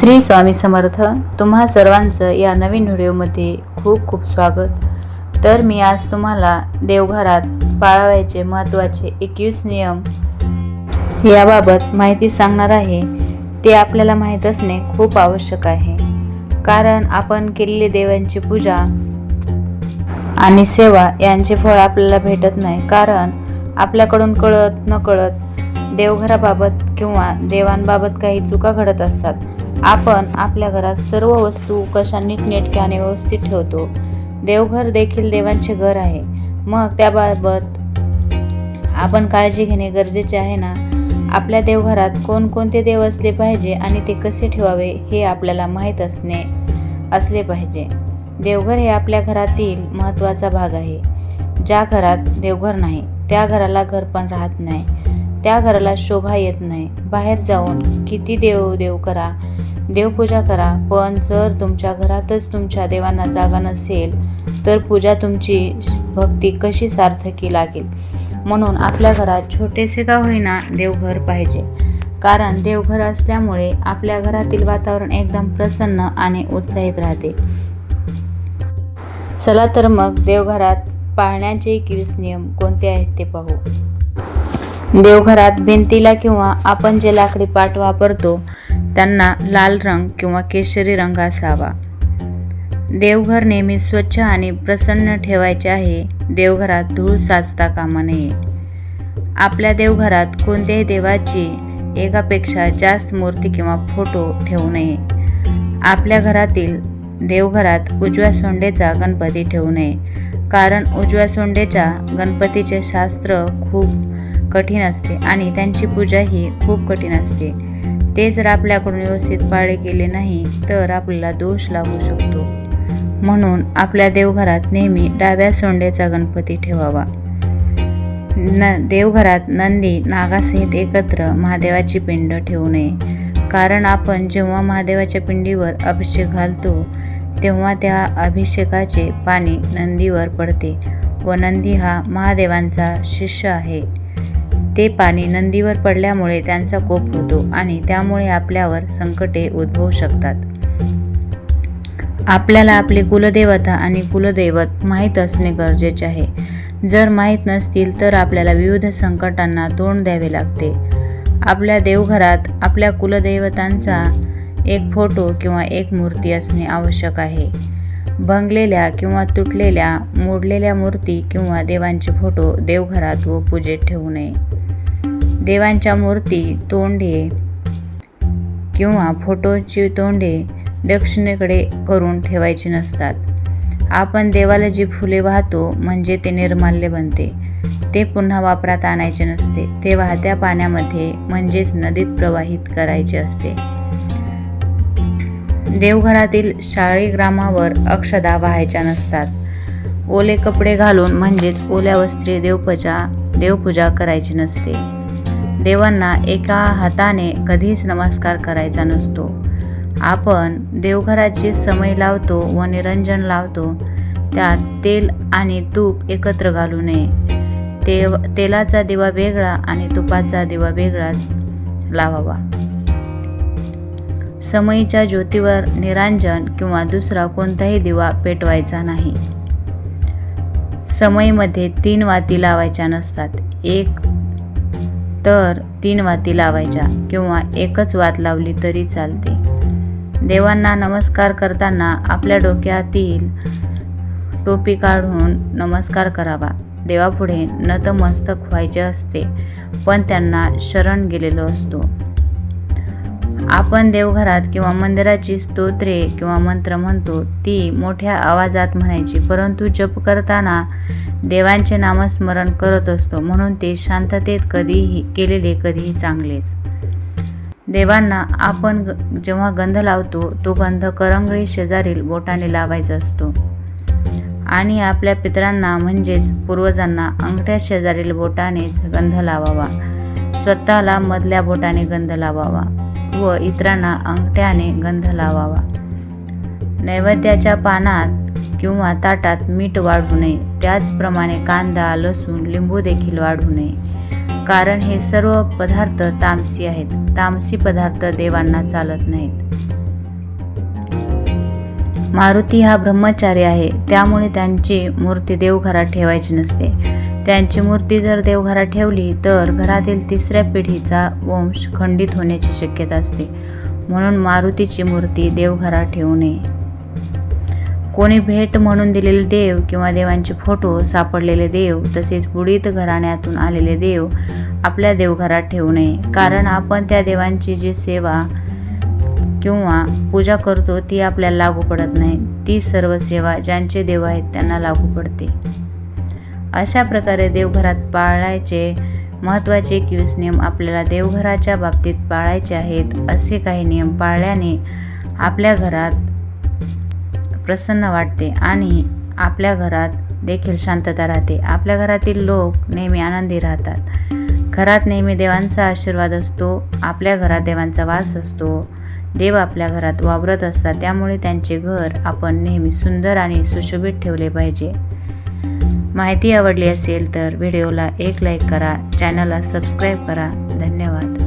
श्री स्वामी समर्थ तुम्हा सर्वांचं या नवीन व्हिडिओमध्ये खूप खूप स्वागत. तर मी आज तुम्हाला देवघरात पाळावायचे महत्त्वाचे एकवीस नियम याबाबत माहिती सांगणार आहे. ते आपल्याला माहीत असणे खूप आवश्यक आहे. कारण आपण केलेली देवांची पूजा आणि सेवा यांचे फळ आपल्याला भेटत नाही. कारण आपल्याकडून कळत न कळत देवघराबाबत किंवा देवांबाबत काही चुका घडत असतात. आपण आपल्या घरात सर्व वस्तू कशा नीटनेटक्याने व्यवस्थित ठेवतो. देवघर देखील देवांचे घर आहे. मग त्याबाबत आपण काळजी घेणे गरजेचे आहे ना? आपल्या देवघरात कोणकोणते देव असले पाहिजे आणि ते कसे ठेवावे हे आपल्याला माहीत असणे असले पाहिजे. देवघर हे आपल्या घरातील महत्त्वाचा भाग आहे. ज्या घरात देवघर नाही त्या घराला घर पण राहत नाही. त्या घराला शोभा येत नाही. बाहेर जाऊन किती देव देव करा देवपूजा करा. पण जर तुमच्या घरातच तुमच्या देवांना जागा नसेल तर पूजा तुमची भक्ती कशी सार्थकी लागेल? म्हणून आपल्या घरात छोटेसे का होईना देवघर पाहिजे. कारण देवघर असल्यामुळे आपल्या घरातील वातावरण एकदम प्रसन्न आणि उत्साहित राहते. चला तर मग देवघरात पाळण्याचे एकवीस नियम कोणते आहेत ते पाहू. देवघरात भिंतीला किंवा आपण जे लाकडी पाट वापरतो त्यांना लाल रंग किंवा केशरी रंग असावा. देवघर नेहमी स्वच्छ आणि प्रसन्न ठेवायचे आहे. देवघरात धूळ साचता कामा नये. आपल्या देवघरात कोणत्याही देवाची एकापेक्षा जास्त मूर्ती किंवा फोटो ठेवू नये. आपल्या घरातील देवघरात उजव्या सोंडेचा गणपती ठेवू नये. कारण उजव्या सोंडेच्या गणपतीचे शास्त्र खूप कठीण असते आणि त्यांची पूजा ही खूप कठीण असते. ते जर आपल्याकडून व्यवस्थित पाळले गेले नाही तर आपल्याला दोष लागू शकतो. म्हणून आपल्या देवघरात नेहमी डाव्या सोंडेचा गणपती ठेवावा. न देवघरात नंदी नागासहित एकत्र महादेवाची पिंड ठेवू नये. कारण आपण जेव्हा महादेवाच्या पिंडीवर अभिषेक घालतो तेव्हा त्या अभिषेकाचे पाणी नंदीवर पडते व नंदी हा महादेवांचा शिष्य आहे. ते पाणी नंदीवर पडल्यामुळे त्यांचा कोप होतो आणि त्यामुळे आपल्यावर संकटे उद्भवू शकतात. आपल्याला आपली कुलदेवता आणि कुलदैवत माहीत असणे गरजेचे आहे. जर माहीत नसतील तर आपल्याला विविध संकटांना तोंड द्यावे लागते. आपल्या देवघरात आपल्या कुलदैवतांचा एक फोटो किंवा एक मूर्ती असणे आवश्यक आहे. भंगलेल्या किंवा तुटलेल्या मोडलेल्या मूर्ती किंवा देवांचे फोटो देवघरात व पूजेत ठेवू नये. देवांच्या मूर्ती तोंडे किंवा फोटोची तोंडे दक्षिणेकडे करून ठेवायची नसतात. आपण देवाला जी फुले वाहतो म्हणजे ते निर्माल्य बनते. ते पुन्हा वापरात आणायचे नसते. ते वाहत्या पाण्यामध्ये म्हणजेच नदीत प्रवाहित करायचे असते. देवघरातील शाळीग्रामावर अक्षदा वाहायच्या नसतात. ओले कपडे घालून म्हणजेच ओल्या वस्त्रे देवपूजा देवपूजा करायची नसते. देवांना एका हाताने कधीच नमस्कार करायचा नसतो. आपण देवघराची समय लावतो व निरंजन लावतो. त्यात तेल आणि तूप एकत्र घालू नये. तेव तेलाचा दिवा वेगळा आणि तुपाचा दिवा वेगळाच लावावा. समईच्या ज्योतीवर निरांजन किंवा दुसरा कोणताही दिवा पेटवायचा नाही. समईमध्ये तीन वाती लावायच्या नसतात. एक तर तीन वाती लावायच्या किंवा एकच वात लावली तरी चालते. देवांना नमस्कार करताना आपल्या डोक्यातील टोपी काढून नमस्कार करावा. देवापुढे नतमस्तक व्हायचे असते पण त्यांना शरण गेलेलो असतो. आपण देवघरात किंवा मंदिराची स्तोत्रे किंवा मंत्र म्हणतो ती मोठ्या आवाजात म्हणायची. परंतु जप करताना देवांचे नामस्मरण करत असतो म्हणून ते शांततेत कधीही केलेले कधीही चांगलेच. देवांना आपण ग- जेव्हा गंध लावतो तो गंध करंगळी शेजारील बोटाने लावायचा असतो. आणि आपल्या पितरांना म्हणजेच पूर्वजांना अंगठ्या शेजारील बोटानेच गंध लावावा. स्वतःला मधल्या बोटाने गंध लावावा. व इतरांना अंगठ्याने गंध लावावा. नैवेद्याच्या पानात किंवा ताटात मीठ वाढू नये. त्याचप्रमाणे कांदा लसूण लिंबू देखील वाढू नये. कारण हे सर्व पदार्थ तामसी आहेत. तामसी पदार्थ देवांना चालत नाहीत. मारुती हा ब्रह्मचारी आहे. त्यामुळे त्यांची मूर्ती देवघरात ठेवायची नसते. त्यांची मूर्ती जर देवघरात ठेवली तर घरातील तिसऱ्या पिढीचा वंश खंडित होण्याची शक्यता असते. म्हणून मारुतीची मूर्ती देवघरात ठेवू नये. कोणी भेट म्हणून दिलेले देव किंवा देवांचे फोटो सापडलेले देव तसेच बुडीत घराण्यातून आलेले देव आपल्या देवघरात ठेवू नये. कारण आपण त्या देवांची जी सेवा किंवा पूजा करतो ती आपल्याला लागू पडत नाही. ती सर्व सेवा ज्यांचे देव आहेत त्यांना लागू पडते. अशा प्रकारे देवघरात पाळायचे महत्त्वाचे एकवीस नियम आपल्याला देवघराच्या बाबतीत पाळायचे आहेत असे काही नियम पाळल्याने आपल्या घरात प्रसन्न वाटते आणि आपल्या घरात देखील शांतता राहते. आपल्या घरातील लोक नेहमी आनंदी राहतात. घरात नेहमी देवांचा आशीर्वाद असतो आपल्या घरात देवांचा वास असतो. देव आपल्या घरात वावरत असतात त्यामुळे त्यांचे घर आपण नेहमी सुंदर आणि सुशोभित ठेवले पाहिजे. माहिती आवडली असेल तर व्हिडिओला एक लाईक करा चॅनलला सबस्क्राईब करा. धन्यवाद.